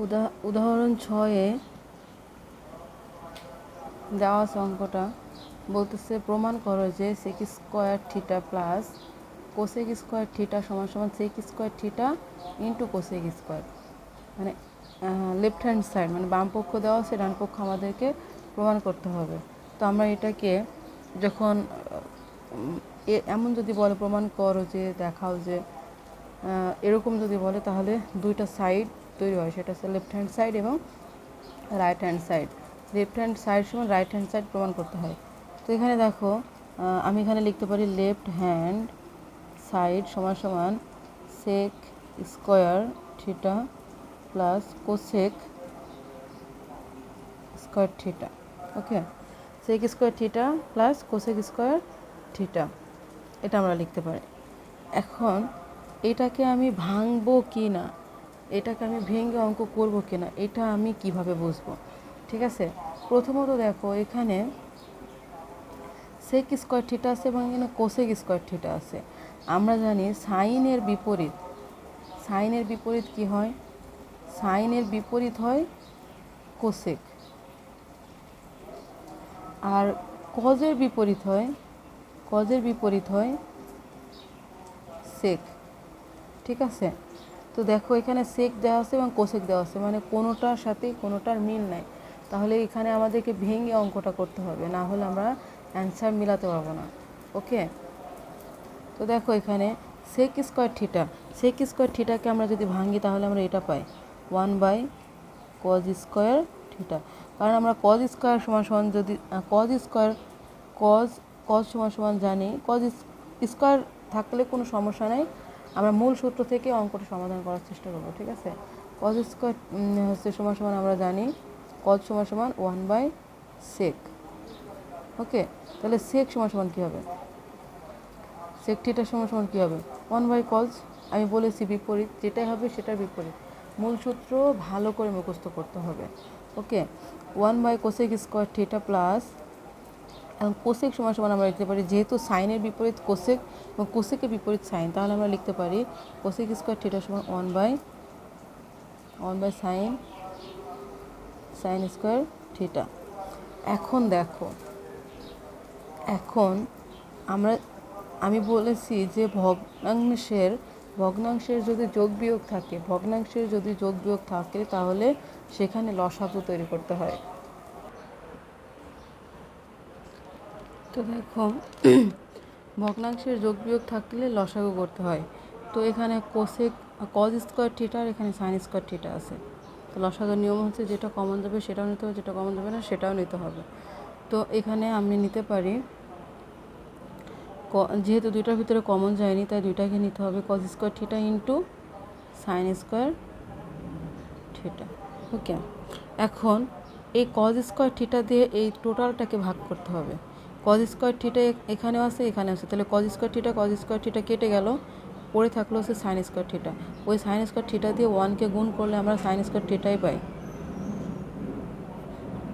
উদা, উদাহরণ ছয়ে দেওয়া অঙ্কটা বলতেছে, প্রমাণ করো যে sec square theta plus cosec square theta সমান সমান sec square theta into cosec square মানে লেফট হ্যান্ড সাইড মানে বাম পক্ষ দেওয়া আছে, ডান পক্ষ আমাদেরকে প্রমাণ করতে হবে। তো আমরা এটাকে যখন এমন যদি বলে, প্রমাণ করো যে, দেখাও যে এরকম যদি বলে, তাহলে দুইটা সাইড তৈরি হয়, সেটা হচ্ছে লেফট হ্যান্ড সাইড এবং right hand side left hand side সমান রাইট হ্যান্ড সাইড প্রমাণ করতে হয়। তো এখানে দেখো আমি এখানে লিখতে পারি লেফট হ্যান্ড সাইড সমান সমান sec square theta plus cosec square theta okay sec square theta plus cosec square theta এটা আমরা লিখতে পারি। এখন, এটাকে আমি ভাঙবো কি না? এটাকে আমি ভেঙে অঙ্ক করব কি না এটা আমি কীভাবে বুঝব? ঠিক আছে? প্রথমত দেখো, এখানে সেক স্কোয়ার থিটা আছে এবং এখানে কোসেক স্কোয়ার থিটা আছে। আমরা জানি সাইনের বিপরীত সাইনের বিপরীত কি হয়? সাইনের বিপরীত হয় কোসেক আর কজের বিপরীত হয় কজের বিপরীত হয় সেক ঠিক আছে? তো দেখো এখানে সেক দেওয়া আছে এবং কোসেক দেওয়া আছে মানে কোনোটার সাথে কোনোটার মিল নাই। তাহলে এখানে আমাদেরকে ভেঙে অঙ্কটা করতে হবে, না হলে আমরা অ্যান্সার মিলাতে পারব না। ওকে? তো দেখো এখানে sec square theta sec square থিটাকে আমরা যদি ভাঙি তাহলে আমরা এটা পাই one by cos square theta কারণ আমরা কজ স্কোয়ার সমান সমান যদি কজ স্কোয়ার কজ কজ সমান সমান জানি কজ স্কোয়ার থাকলে কোনো সমস্যা নেই। আমরা মূল সূত্র থেকে অঙ্কটা সমাধান করার চেষ্টা করব, ঠিক আছে? কজ স্কোয়ার হচ্ছে সমান সমান আমরা জানি কজ সমান সমান ওয়ান বাই সেক ওকে তাহলে সেক সমান সমান কী হবে? সেক থিটার সমান সমান কী হবে? ওয়ান বাই কজ আমি বলেছি বিপরীত, যেটাই হবে সেটার বিপরীত। মূল সূত্র ভালো করে মুখস্থ করতে হবে okay one by cosec square theta plus এবং কোসেক সমান সমান আমরা লিখতে পারি। যেহেতু সাইনের বিপরীত কোসেক এবং কোসেকের বিপরীত সাইন তাহলে আমরা লিখতে পারি কোসেক স্কোয়ার থিটা সমান one by one by sine sine square theta এখন দেখো, এখন আমরা, আমি বলেছি যে ভগ্নাংশের ভগ্নাংশের যদি যোগ বিয়োগ থাকে, ভগ্নাংশের যদি যোগ বিয়োগ থাকে, তাহলে সেখানে লসাগু তৈরি করতে হয়। তো দেখো, ভগ্নাংশের যোগ বিয়োগ থাকলে লসাগু করতে হয়। তো এখানে কোসেক কজ স্কোয়ার থিটার এখানে সাইন স্কোয়ার থিটা আছে। তো লসাগুর নিয়ম হচ্ছে যেটা কমন যাবে সেটাও নিতে হবে, যেটা কমন যাবে না সেটাও নিতে হবে। তো এখানে আমি নিতে পারি যেহেতু দুইটার ভিতরে কমন যায়নি, তাই দুইটাকে নিতে হবে cos square theta into sine square theta okay এখন এই কজ স্কোয়ার থিটা দিয়ে এই টোটালটাকে ভাগ করতে হবে। কজ স্কোয়ার থিটা এখানেও আছে এখানে আছে। তাহলে cos square theta cos square theta কেটে গেল, পড়ে থাকল হচ্ছে সাইন স্কোয়ার থিটা ওই সাইন স্কোয়ার থিটা দিয়ে ওয়ানকে গুণ করলে আমরা সাইন স্কোয়ার থিটাই পাই।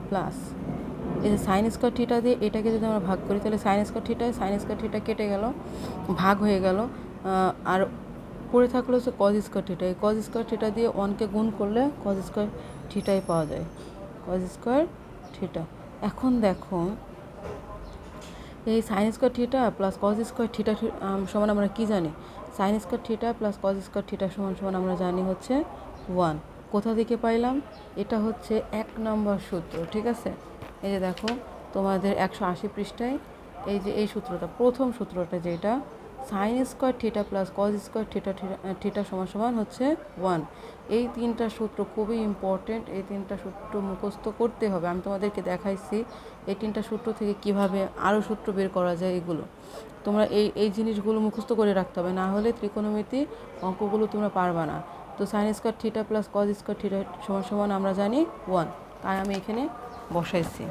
প্লাস এই যে সাইন স্কোয়ার থিটা দিয়ে এটাকে যদি আমরা ভাগ করি, তাহলে সাইন স্কোয়ার থিটায় সাইন স্কোয়ার থিটা কেটে গেল, ভাগ হয়ে গেল আর পড়ে থাকল হচ্ছে কজ স্কোয়ার থিটা এই কজ স্কোয়ার থিটা দিয়ে ওয়ানকে গুণ করলে কজ স্কোয়ার থিটাই পাওয়া যায়। কজ স্কোয়ার থিটা এখন দেখো এই sine square theta plus cos square theta সমান আমরা কি জানি? Sine square theta plus cos square theta সমান সমান আমরা জানি হচ্ছে ওয়ান কোথা থেকে পাইলাম? এটা হচ্ছে এক নম্বর সূত্র, ঠিক আছে? এই যে দেখো, তোমাদের একশো আশি পৃষ্ঠায় এই যে এই সূত্রটা, প্রথম সূত্রটা যেটা sine square theta plus cos square theta theta সমান সমান হচ্ছে ওয়ান এই তিনটা সূত্র খুবই ইম্পর্টেন্ট এই তিনটা সূত্র মুখস্থ করতে হবে। আমি তোমাদেরকে দেখাইছি এই তিনটা সূত্র থেকে কীভাবে আরও সূত্র বের করা যায় এগুলো। তোমরা এই এই জিনিসগুলো মুখস্থ করে রাখতে হবে, না হলে ত্রিকোণমিতি অঙ্কগুলো তোমরা পারবা না। তো sine square theta plus cos square theta সমান সমান আমরা জানি ওয়ান তাই আমি এখানে বসাইছি।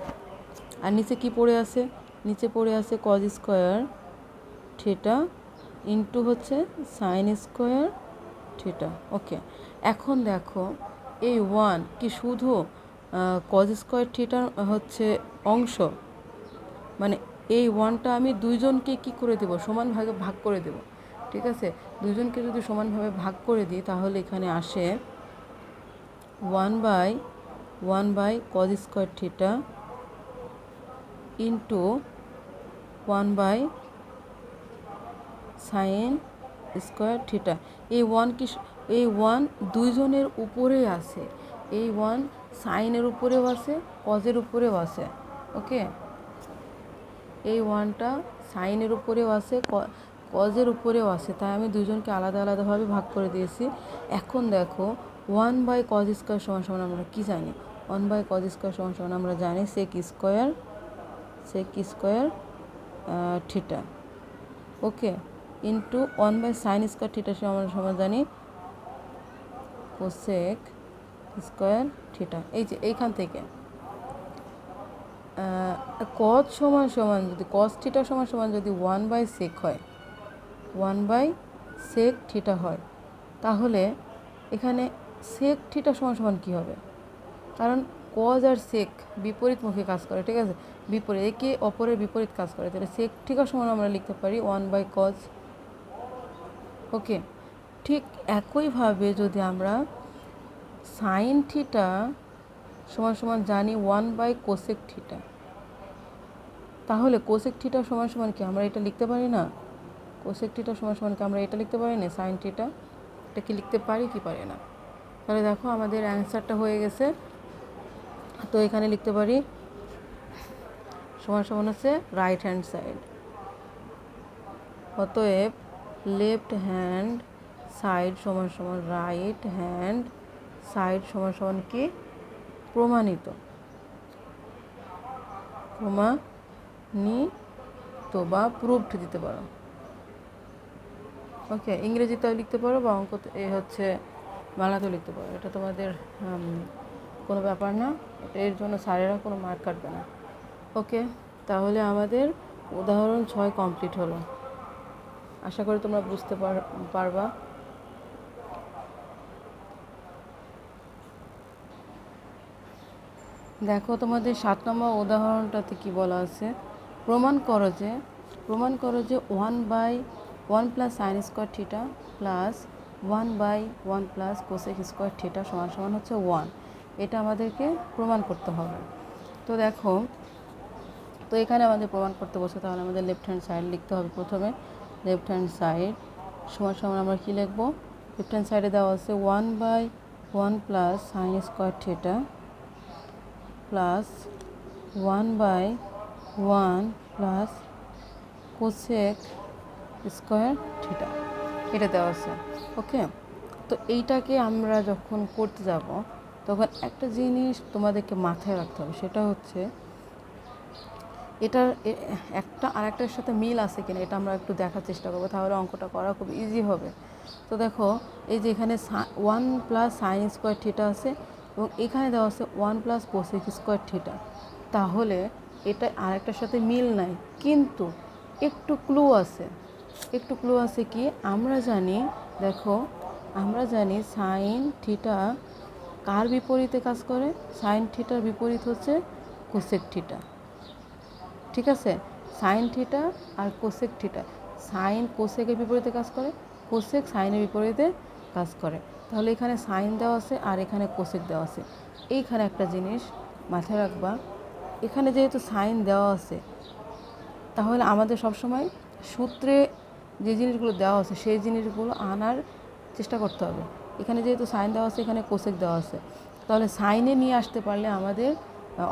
আর নিচে কি পড়ে আছে? নিচে পড়ে আছে কজ স্কোয়ার থিটা ইন্টু হচ্ছে সাইন স্কোয়ার থিটা। ওকে, এখন দেখো এই ওয়ান কি শুধু কজ স্কোয়ার থিটার হচ্ছে অংশ? মানে এই ওয়ানটা আমি দুইজনকে কি করে দেব? সমান ভাগে ভাগ করে দেব। ঠিক আছে? দুইজনকে যদি সমানভাবে ভাগ করে দিই, তাহলে এখানে আসে one by one by cos square theta into one by sine square theta এই ওয়ান কি এই ওয়ান দুইজনের উপরেই আছে। এই ওয়ান সাইনের উপরেও আছে কজের উপরেও আছে। ওকে এই ওয়ানটা সাইনের উপরেও আছে কজের উপরেও আছে। তাই আমি দুজনকে আলাদা আলাদাভাবে ভাগ করে দিয়েছি। এখন দেখো ওয়ান বাই কজ স্কোয়ার সমান সমান আমরা কী জানি? ওয়ান বাই কজ স্কোয়ার সমান সমান আমরা জানি sec square sec square theta okay into one by sine square theta সমান সমান জানি কোসেক স্কোয়ার থিটা এই যে এইখান থেকে। কজ সমান সমান যদি কজ থিটা সমান সমান যদি ওয়ান বাই সেক হয় ওয়ান বাই সেক থিটা হয়, তাহলে এখানে সেক থিটা সমান সমান কী হবে? কারণ কজ আর সেক বিপরীত মুখে কাজ করে, ঠিক আছে? বিপরীত, একে অপরের বিপরীত কাজ করে। তাহলে সেক থিটা সমান আমরা লিখতে পারি ওয়ান বাই কজ ওকে, ঠিক একইভাবে যদি আমরা সাইন থিটা সমান সমান জানি ওয়ান বাই কোসেক থিটা তাহলে কোসেক থিটা সমান সমান কি? আমরা এটা লিখতে পারি না? কোসেক থিটা সমান সমান কি? আমরা এটা লিখতে পারি না? সাইন থিটা এটা কি লিখতে পারি কি পারি না? তাহলে দেখো আমাদের অ্যান্সারটা হয়ে গেছে। তো এখানে লিখতে পারি সমান সমান হচ্ছে রাইট হ্যান্ড সাইড অতএব লেফট হ্যান্ড সাইড সমান সমান রাইট হ্যান্ড সাইড সমান সমান কি? প্রমাণিত। প্রমাণিত বা প্রুভড দিতে পারো। ওকে ইংরেজিতেও লিখতে পারো বা অঙ্ক এ হচ্ছে বাংলাতেও লিখতে পারো। এটা তোমাদের কোনো ব্যাপার না। এর জন্য স্যারেরা কোনো মার্ক কাটবে না। ওকে তাহলে আমাদের উদাহরণ ছয় কমপ্লিট হলো। আশা করি তোমরা বুঝতে পারবা। দেখো, তোমাদের সাত নম্বর উদাহরণটাতে কি বলা আছে? প্রমাণ করো যে, প্রমাণ করো যে one by one plus sine square theta plus one by one plus cosec square theta সমান সমান হচ্ছে ওয়ান এটা আমাদেরকে প্রমাণ করতে হবে। তো দেখো, তো এখানে আমাদের প্রমাণ করতে বসে, তাহলে আমাদের লেফট হ্যান্ড সাইড লিখতে হবে প্রথমে। লেফট হ্যান্ড সাইড সমান সমান আমরা কী লিখব? লেফট হ্যান্ড সাইডে দেওয়া আছে one by one plus sine square theta plus one by one plus cosec square theta এটা দেওয়া আছে। ওকে তো এইটাকে আমরা যখন করতে যাব, তখন একটা জিনিস তোমাদেরকে মাথায় রাখতে হবে। সেটা হচ্ছে এটার একটা, আরেকটার সাথে মিল আছে কিনা এটা আমরা একটু দেখার চেষ্টা করব। তাহলে অঙ্কটা করা খুব ইজি হবে। তো দেখো, এই যে এখানে one plus sine square theta আছে এবং এখানে দেওয়া আছে one plus cosec square theta তাহলে এটা আরেকটার সাথে মিল নাই। কিন্তু একটু ক্লু আছে। একটু ক্লু আছে কি? আমরা জানি, দেখো, আমরা জানি সাইন থিটা কার বিপরীতে কাজ করে? সাইন থিটার বিপরীত হচ্ছে কোসেক থিটা ঠিক আছে? সাইন থিটা আর কোসেক থিটা সাইন কোসেকের বিপরীতে কাজ করে কোসেক সাইনের বিপরীতে কাজ করে। তাহলে এখানে সাইন দেওয়া আছে আর এখানে কোসেক দেওয়া আছে। এইখানে একটা জিনিস মাথায় রাখবা, এখানে যেহেতু সাইন দেওয়া আছে, তাহলে আমাদের সবসময় সূত্রে যে জিনিসগুলো দেওয়া আছে, সেই জিনিসগুলো আনার চেষ্টা করতে হবে। এখানে যেহেতু সাইন দেওয়া আছে, এখানে কোসেক দেওয়া আছে। তাহলে সাইনে নিয়ে আসতে পারলে আমাদের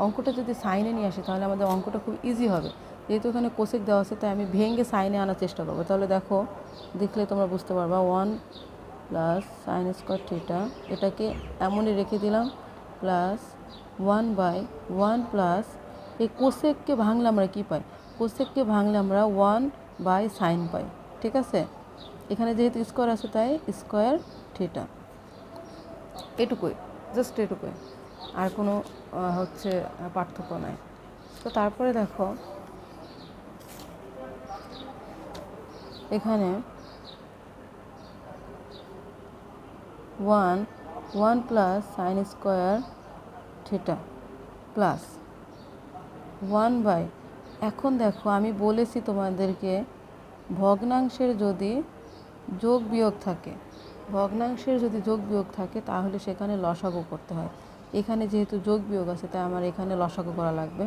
অঙ্কটা যদি সাইনে নিয়ে আসে, তাহলে আমাদের অঙ্কটা খুব ইজি হবে। যেহেতু এখানে কোসেক দেওয়া আছে, তাই আমি ভেঙে সাইনে আনার চেষ্টা করব। তাহলে দেখো, দেখলে তোমরা বুঝতে পারবা one plus sine square theta এটাকে এমনই রেখে দিলাম plus one by one plus এই কোসেককে ভাঙলে আমরা কী পাই? কোসেককে ভাঙলে আমরা ওয়ান বাই সাইন পাই, ঠিক আছে? এখানে যেহেতু স্কোয়ার আছে, তাই স্কোয়ার থিটা এটুকুই জাস্ট এটুকুই। আর কোনো হচ্ছে পার্থক্য নাই। তো তারপরে দেখো, এখানে one one plus sine square theta plus one by এখন দেখো, আমি বলেছি তোমাদেরকে, ভগ্নাংশের যদি যোগ বিয়োগ থাকে, ভগ্নাংশের যদি যোগ বিয়োগ থাকে, তাহলে সেখানে লসাগু করতে হয়। এখানে যেহেতু যোগ বিয়োগ আছে, তাই আমার এখানে লসাগু করা লাগবে।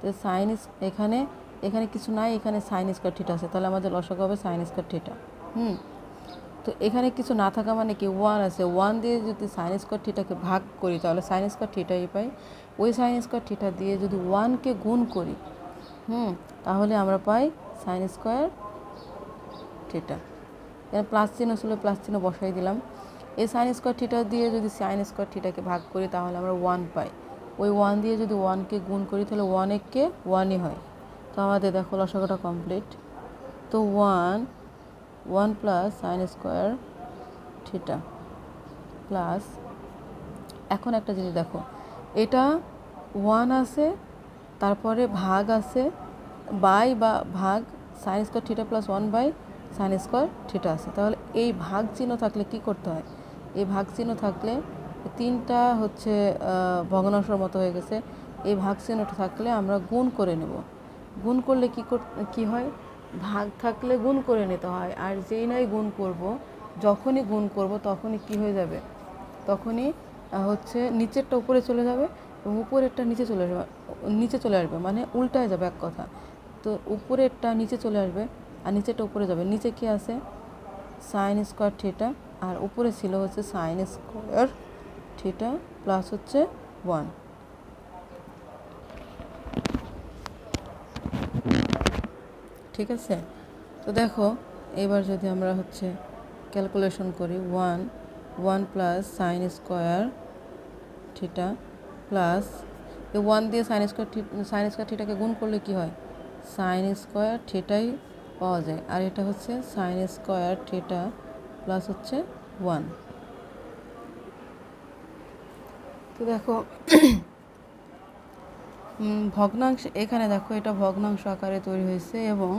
তো সাইন এখানে এখানে কিছু নাই, এখানে সাইন স্কোয়ার থিটা আছে। তাহলে আমাদের লসাগু হবে সাইন স্কোয়ার থিটা হুম? তো এখানে কিছু না থাকা মানে কি ওয়ান আছে। ওয়ান দিয়ে যদি সাইন স্কোয়ার থিটাকে ভাগ করি, তাহলে সাইন স্কোয়ার থিটাই পাই। ওই সাইন স্কোয়ার থিটা দিয়ে যদি ওয়ানকে গুণ করি, হুম? তাহলে আমরা পাই সাইন স্কোয়ার থিটা প্লাস চিহ্ন ছিল প্লাস চিহ্ন বসাই দিলাম। এই সাইন স্কোয়ার থিটা দিয়ে যদি সাইন স্কোয়ার থিটাকে ভাগ করি, তাহলে আমরা ওয়ান পাই। ওই ওয়ান দিয়ে যদি ওয়ানকে গুণ করি, তাহলে ওয়ান ওয়ানই হয়। তো আমাদের দেখো লসাগুটা কমপ্লিট তো one one plus sine square theta plus এখন একটা জিনিস দেখো। এটা ওয়ান আছে, তারপরে ভাগ আছে বাই বা ভাগ sine square theta plus one by sine square theta আছে। তাহলে এই ভাগ চিহ্ন থাকলে কি করতে হয়? এই চিহ্ন থাকলে, তিনটা হচ্ছে ভগ্নাংশের মতো হয়ে গেছে। এই ভাগ চিহ্নটা থাকলে আমরা গুণ করে নেব। গুণ করলে কি কী হয়? ভাগ থাকলে গুণ করে নিতে হয়। আর যেই নাই গুণ করব, যখনই গুণ করব, তখনই কি হয়ে যাবে? তখনই হচ্ছে নিচেরটা উপরে চলে যাবে এবং উপরেরটা নিচে চলে আসবে। নিচে চলে আসবে মানে উল্টায় যাবে এক কথা। তো উপরেরটা নিচে চলে আসবে আর নিচেরটা উপরে যাবে। নিচে কি আছে? সাইন স্কোয়ার থিটা আর উপরে ছিল হচ্ছে সাইন স্কোয়ার থিটা প্লাস হচ্ছে ওয়ান ঠিক আছে? তো দেখো, এবার যদি আমরা হচ্ছে ক্যালকুলেশন করি one one plus sine square theta plus এই ওয়ান দিয়ে সাইন স্কোয়ার সাইন স্কোয়ার থিটাকে গুণ করলে কি হয়? সাইন স্কোয়ার থিটাই পাওয়া যায়। আর এটা হচ্ছে সাইন স্কোয়ার থিটা প্লাস হচ্ছে ওয়ান। তো দেখো ভগ্নাংশ, এখানে দেখো এটা ভগ্নাংশ আকারে তৈরি হয়েছে এবং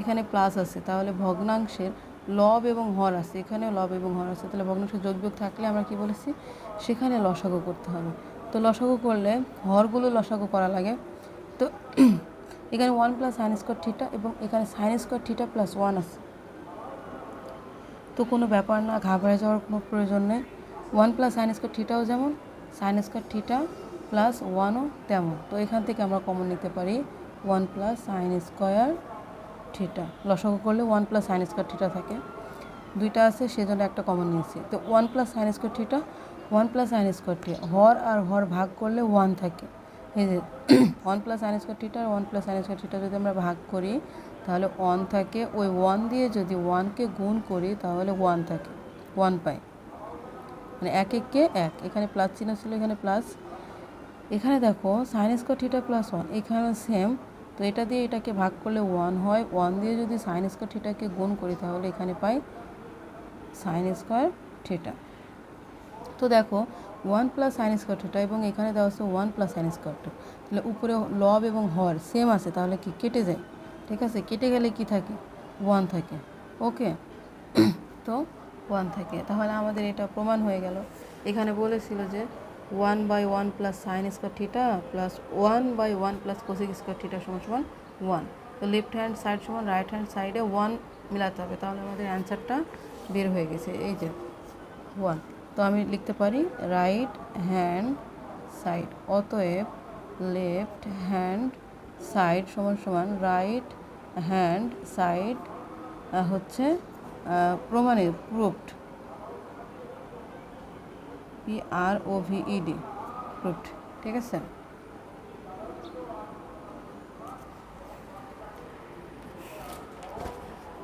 এখানে প্লাস আছে। তাহলে ভগ্নাংশের লব এবং হর আছে। এখানেও লব এবং হর আছে। তাহলে ভগ্নাংশের যোগ থাকলে আমরা কি বলেছি? সেখানে লসাগু করতে হবে। তো লসাগু করলে হরগুলো লসাগু করা লাগে। তো এখানে one plus sine square theta এবং এখানে sine square theta plus one আছে। তো কোনো ব্যাপার না, ঘাবড়ে যাওয়ার কোনো প্রয়োজন নেই। ওয়ান প্লাস সাইন স্কোয়ার থিটাও যেমন সাইন স্কোয়ার থিটা প্লাস ওয়ানও তেমন। তো এখান থেকে আমরা কমন নিতে পারি one plus sine square theta লসাগু করলে one plus sine square theta থাকে। দুইটা আছে, সেজন্য একটা কমন নিয়েছি। তো one plus sine square theta one plus sine square theta হর আর হর ভাগ করলে ওয়ান থাকে। এই যে one plus sine square theta one plus sine square theta যদি আমরা ভাগ করি, তাহলে ওয়ান থাকে। ওই ওয়ান দিয়ে যদি ওয়ানকে গুণ করি, তাহলে ওয়ান থাকে। ওয়ান পাই। মানে এক এককে এক। এখানে প্লাস চিহ্ন ছিল, এখানে প্লাস এখানে দেখো sine square theta plus one এখানে সেম তো এটা দিয়ে এটাকে ভাগ করলে ওয়ান হয়। ওয়ান দিয়ে যদি সাইন স্কোয়ার থিটাকে গুণ করি, তাহলে এখানে পাই সাইন স্কোয়ার থিটা তো দেখো one plus sine square theta এবং এখানে দেওয়া আছে one plus sine square theta তাহলে উপরে লব এবং হর সেম আছে, তাহলে কি কেটে যায়? ঠিক আছে, কেটে গেলে কি থাকে? ওয়ান থাকে। ওকে? তো ওয়ান থাকে। তাহলে আমাদের এটা প্রমাণ হয়ে গেল। এখানে বলেছিল যে one by one plus sine square theta plus one by one plus cosec square theta সমান সমান ওয়ান। তো লেফট হ্যান্ড সাইড সমান, রাইট হ্যান্ড সাইডে ওয়ান মিলাতে হবে। তাহলে আমাদের অ্যান্সারটা বের হয়ে গেছে। এই যে, ওয়ান। তো আমি লিখতে পারি রাইট হ্যান্ড সাইড অতএব লেফট হ্যান্ড সাইড সমান সমান রাইট হ্যান্ড সাইড হচ্ছে প্রমাণিত proved P R O V E D proved ঠিক আছে?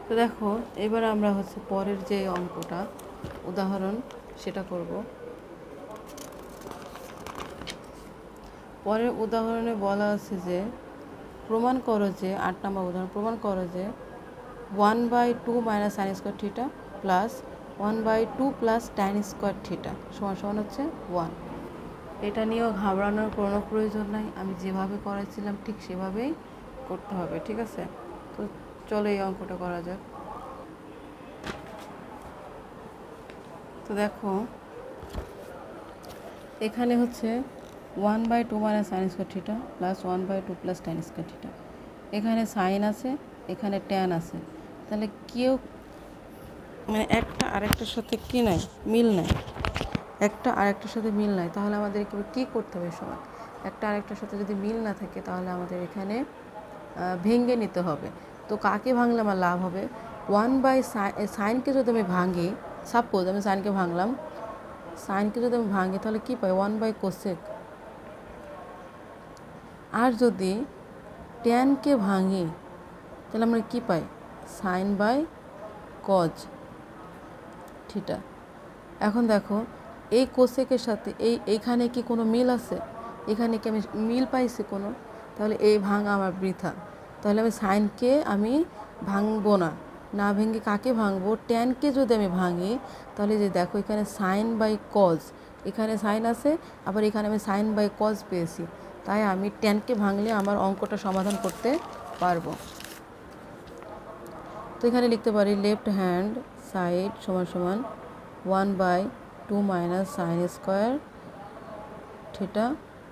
তো দেখো, এবার আমরা হচ্ছে পরের যে অঙ্কটা, উদাহরণ সেটা করব। পরের উদাহরণে বলা আছে যে, প্রমাণ করো যে, আট নম্বর উদাহরণ, প্রমাণ করো যে one by two minus sine square theta plus one by two plus tan square theta সমান সমান হচ্ছে ওয়ান এটা নিয়েও ঘাবড়ানোর কোনো প্রয়োজন নাই। আমি যেভাবে করেছিলাম ঠিক সেভাবেই করতে হবে, ঠিক আছে? তো চলো এই অঙ্কটা করা যাক। তো দেখো, এখানে হচ্ছে one by two minus sine square theta plus one by two plus tan square theta এখানে সাইন আছে, এখানে ট্যান আছে। তাহলে কেউ মানে একটা আরেকটার সাথে কি নাই? মিল নাই। একটা আরেকটার সাথে মিল নাই। তাহলে আমাদের কি করতে হবে সময় একটা আরেকটার সাথে যদি মিল না থাকে, তাহলে আমাদের এখানে ভেঙে নিতে হবে। তো কাকে ভাঙলে আমার লাভ হবে? ওয়ান বাই সাইনকে যদি আমি ভাঙি সাপোজ আমি সাইনকে ভাঙলাম, সাইনকে যদি আমি ভাঙি তাহলে কী পাই? ওয়ান বাই কোসেক আর যদি ট্যানকে ভাঙি, তাহলে আমরা কী পাই? সাইন বাই কজ ঠিটা এখন দেখো, এই কোসেকের সাথে এই, এইখানে কি কোনো মিল আছে? এখানে কি আমি মিল পাইছি কোনো? তাহলে এই ভাঙা আমার বৃথা। তাহলে আমি সাইনকে আমি ভাঙবো না। না ভেঙে কাকে ভাঙবো? ট্যানকে যদি আমি ভাঙি, তাহলে যে দেখো এখানে সাইন বাই কজ। এখানে সাইন আছে, আবার এখানে আমি সাইন বাই কজ পেয়েছি। তাই আমি ট্যানকে ভাঙলে আমার অঙ্কটা সমাধান করতে পারব। তো এখানে লিখতে পারি লেফট হ্যান্ড সাইড সমান সমান one by two minus sine square theta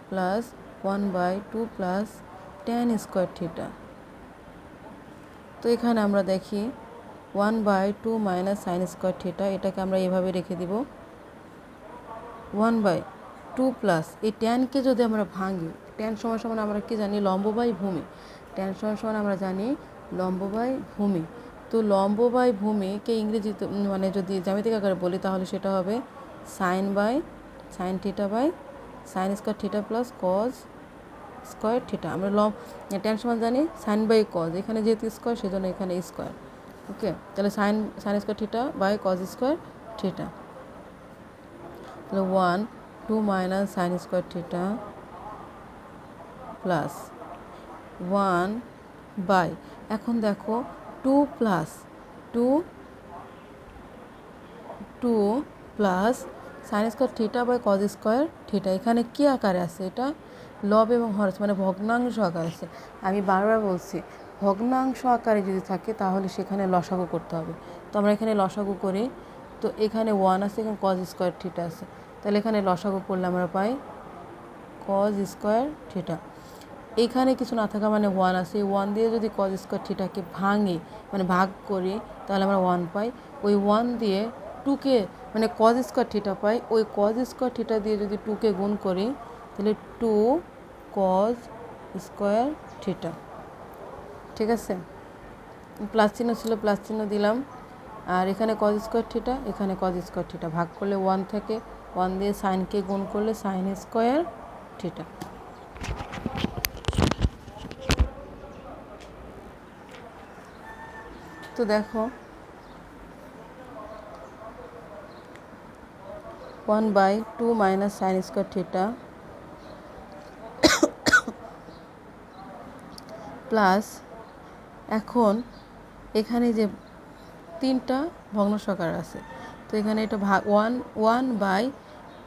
plus one by two plus tan square theta. তো এখানে আমরা দেখি one by two minus sine square theta এটাকে আমরা এভাবে রেখে দিব। ওয়ান বাই টু প্লাস এই ট্যানকে যদি আমরা ভাঙি ট্যান সমান সমান আমরা কি জানি, লম্ব বাই ভূমি। ট্যান সমান সমান আমরা জানি, লম্ব বাই ভূমি। তো লম্ব বাই ভূমিকে ইংরেজিতে মানে যদি জ্যামিতিক আকারে বলি, তাহলে সেটা হবে sine by sine theta by sine square theta plus cos square theta আমরা লম ট্যান সমান জানি সাইন বাই কজ এখানে যেহেতু স্কোয়ার সেজন্য এখানে স্কোয়ার ওকে, তাহলে sine sine square theta by cos square theta তাহলে one two minus sine square theta plus one by এখন দেখো two plus two two plus sine square theta by cos square theta এখানে কী আকারে আছে এটা? লব এবং হরস মানে ভগ্নাংশ আকারে আছে। আমি বারবার বলছি ভগ্নাংশ আকারে যদি থাকে, তাহলে সেখানে লসাগু করতে হবে। তো আমরা এখানে লসাগু করি, তো এখানে ওয়ান আছে, এখানে কজ স্কোয়ার থিটা আছে। তাহলে এখানে লসাগু করলে আমরা পাই কজ স্কোয়ার থিটা এখানে কিছু না থাকা মানে ওয়ান আছে। ওয়ান দিয়ে যদি কজ স্কোয়ার থিটাকে ভাঙি মানে ভাগ করি, তাহলে আমরা ওয়ান পাই। ওই ওয়ান দিয়ে টুকে মানে কজ স্কোয়ার থিটা পাই। ওই কজ স্কোয়ার থিটা দিয়ে যদি টুকে গুণ করি, তাহলে টু কজ স্কোয়ার থিটা ঠিক আছে? প্লাস চিহ্ন ছিল, প্লাস চিহ্ন দিলাম। আর এখানে কজ স্কোয়ার থিটা এখানে কজ স্কোয়ার থিটা ভাগ করলে ওয়ান থেকে ওয়ান দিয়ে সাইনকে গুণ করলে সাইন স্কোয়ার থিটা তো দেখো one by two minus sine square theta plus এখন এখানে যে তিনটা ভগ্ন ভগ্নসকার আছে, তো এখানে এটা ভাগ one one by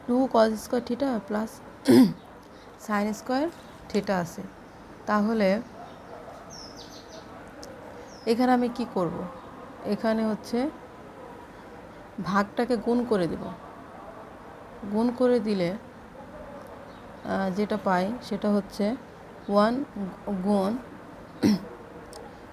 two cos square theta plus sine square theta আছে। তাহলে এখানে আমি কি করব? এখানে হচ্ছে ভাগটাকে গুণ করে দেব। গুণ করে দিলে যেটা পাই সেটা হচ্ছে ওয়ান গুণ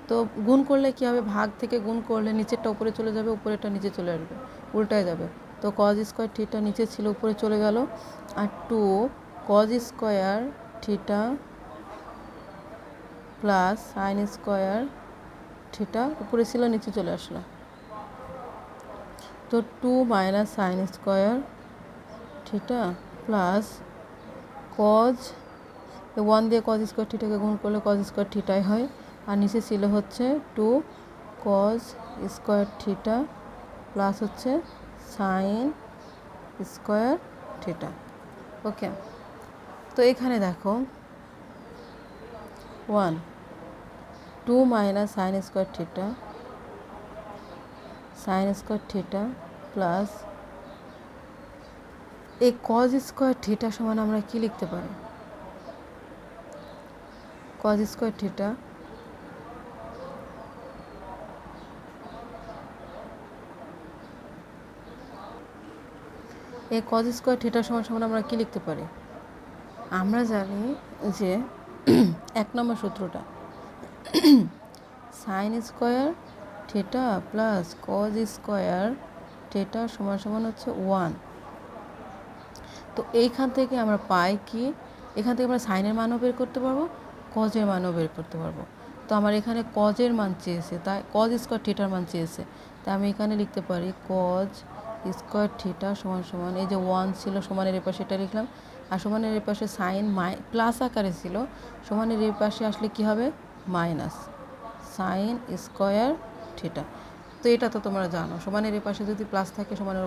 তো গুণ করলে কী হবে? ভাগ থেকে গুণ করলে নিচেরটা উপরে চলে যাবে, উপরেরটা নিচে চলে আসবে, উল্টায় যাবে। তো কজ স্কোয়ার থিটা নিচে ছিল, উপরে চলে গেল। আর two cos square theta plus sine square theta উপরে ছিল, নিচে চলে আসলো। তো two minus sine square theta plus cos one দিয়ে কজ স্কোয়ার থিটাকে গুণ করলে কজ স্কোয়ার থিটাই হয়। আর নিচে ছিল হচ্ছে two cos square theta plus হচ্ছে সাইন স্কোয়ার থিটা ওকে তো এখানে দেখো one two minus sine square theta sine square theta plus এই কজ স্কোয়ার থিটা সমান আমরা কি লিখতে পারি? কজ স্কোয়ার থিটা এই কজ স্কোয়ার থিটা সমান সমান আমরা কি লিখতে পারি? আমরা জানি যে এক নম্বর সূত্রটা sine square theta plus cos square theta সমান সমান হচ্ছে ওয়ান তো এইখান থেকে আমরা পাই কি? এখান থেকে আমরা সাইনের মানও বের করতে পারব কজের মানও বের করতে পারব। তো আমার এখানে কজের মান চেয়েছে, তাই কজ স্কোয়ার থিটার মান চেয়েছে। তাই আমি এখানে লিখতে পারি কজ স্কোয়ার, থিটা সমান সমান, এই যে ওয়ান ছিল সমানের এপাশে এটা লিখলাম, আর সমানের এপাশে সাইন মাই, প্লাস আকারে ছিল, সমানের এই পাশে আসলে কি হবে? Minus, sine square, theta. তো এটা তো তোমরা জানো, সমানের এই পাশে যদি প্লাস থাকে, সমানের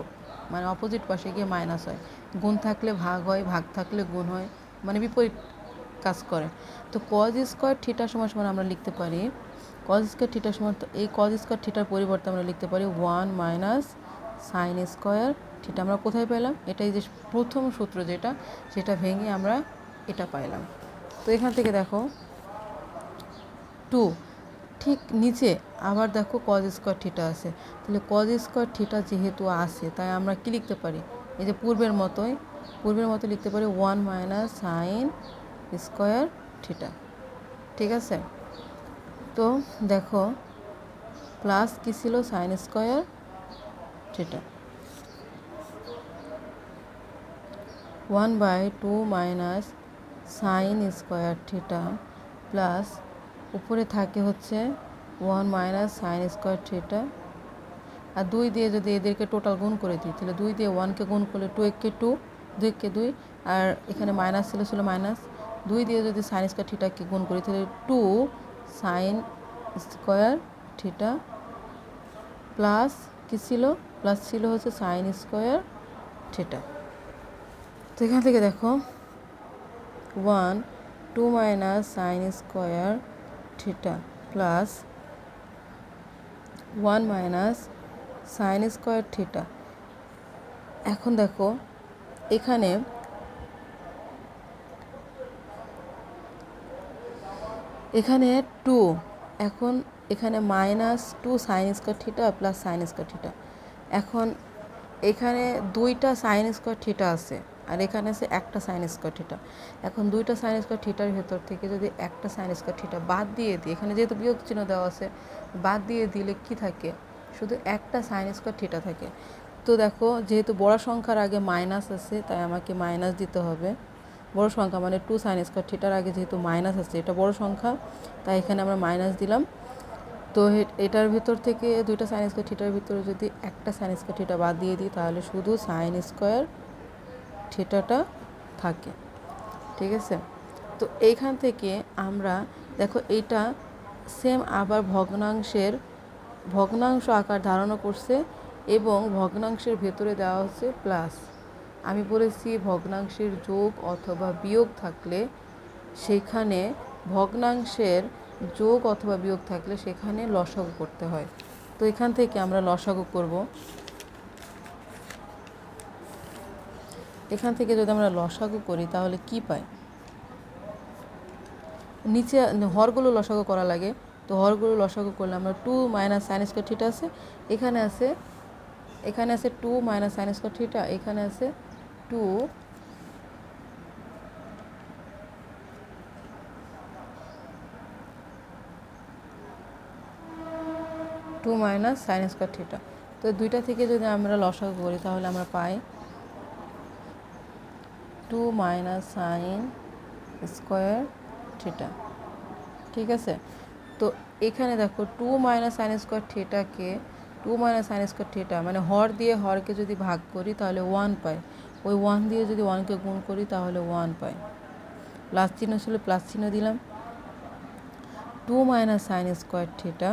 মানে অপোজিট পাশে গিয়ে মাইনাস হয়। গুণ থাকলে ভাগ হয়, ভাগ থাকলে গুণ হয় মানে বিপরীত কাজ করে। তো কজ স্কোয়ার, থিটা সমান সমান আমরা লিখতে পারি কজ স্কোয়ার থিটার সমান, এই কজ স্কোয়ার, থিটার পরিবর্তে আমরা লিখতে পারি one minus sine square theta আমরা কোথায় পেলাম? এটাই যে প্রথম সূত্র যেটা, সেটা ভেঙে আমরা এটা পাইলাম। তো এখান থেকে দেখো টু ঠিক নিচে আবার দেখো কজ স্কোয়ার থিটা আছে। তাহলে কজ স্কোয়ার থিটা যেহেতু আছে, তাই আমরা কি লিখতে পারি? এই যে পূর্বের মতোই, পূর্বের মতো লিখতে পারি one minus sine square theta ঠিক আছে? তো দেখো প্লাস কী ছিল? Sine square theta one by two minus sine square theta plus উপরে থাকে হচ্ছে one minus sine square theta আর দুই দিয়ে যদি এদেরকে টোটাল গুণ করে দিই, তাহলে দুই দিয়ে ওয়ানকে গুণ করলে টু একে টু দুই একে দুই। আর এখানে মাইনাস ছিল ছিল মাইনাস দুই দিয়ে যদি সাইন স্কোয়ার থিটাকে গুণ করি, তাহলে two sine square theta plus কী ছিল? প্লাস ছিল হচ্ছে সাইন স্কোয়ার থিটা। তো এখান থেকে দেখো, one, two minus sine square theta plus one minus sine square theta. এখন দেখো, এখানে এখানে টু এখন এখানে minus two sine square theta plus sine square theta. এখন এখানে দুইটা সাইন স্কোয়ার থিটা আছে আর এখানে আছে একটা সাইন স্কোয়ার থিটা এখন দুইটা সাইন স্কোয়ার থিটার ভেতর থেকে যদি একটা সাইন স্কোয়ার থিটা বাদ দিয়ে দিই, এখানে যেহেতু বিয়োগ চিহ্ন দেওয়া আছে, বাদ দিয়ে দিলে কি থাকে? শুধু একটা সাইন স্কোয়ার থিটা থাকে। তো দেখো, যেহেতু বড় সংখ্যার আগে মাইনাস আছে, তাই আমাকে মাইনাস দিতে হবে। বড় সংখ্যা মানে টু সাইন স্কোয়ার থিটার আগে যেহেতু মাইনাস আছে, এটা বড় সংখ্যা, তাই এখানে আমরা মাইনাস দিলাম। তো এটার ভিতর থেকে দুইটা সাইন স্কোয়ার থিটার ভিতরে যদি একটা সাইন স্কোয়ার থিটা বাদ দিয়ে দিই, তাহলে শুধু সাইন স্কোয়ার থিটাটা থাকে। ঠিক আছে? তো এইখান থেকে আমরা, দেখো এইটা সেম আবার ভগ্নাংশের, ভগ্নাংশ আকার ধারণ করছে এবং ভগ্নাংশের ভেতরে দেওয়া হচ্ছে প্লাস আমি বলেছি ভগ্নাংশের যোগ অথবা বিয়োগ থাকলে সেখানে ভগ্নাংশের যোগ অথবা বিয়োগ থাকলে সেখানে লসাগু করতে হয়। তো এখান থেকে আমরা লসাগু করব। এখান থেকে যদি আমরা লসাগু করি, তাহলে কি পাই? নিচে হরগুলো লসাগু করা লাগে। তো হরগুলো লসাগু করলে আমরা two minus sine square theta আছে। এখানে আছে এখানে আছে two minus sine square theta, এখানে আছে two two minus sine square theta. তো দুইটা থেকে যদি আমরা লসাগু করি, তাহলে আমরা পাই two minus sine square theta. ঠিক আছে? তো এখানে দেখো two minus sine square থিটাকে, two minus sine square theta মানে হর দিয়ে হরকে যদি ভাগ করি, তাহলে ওয়ান পাই। ওই ওয়ান দিয়ে যদি ওয়ানকে গুণ করি, তাহলে ওয়ান পাই। প্লাস চিহ্ন ছিল, প্লাস চিহ্ন দিলাম। Two minus sine square theta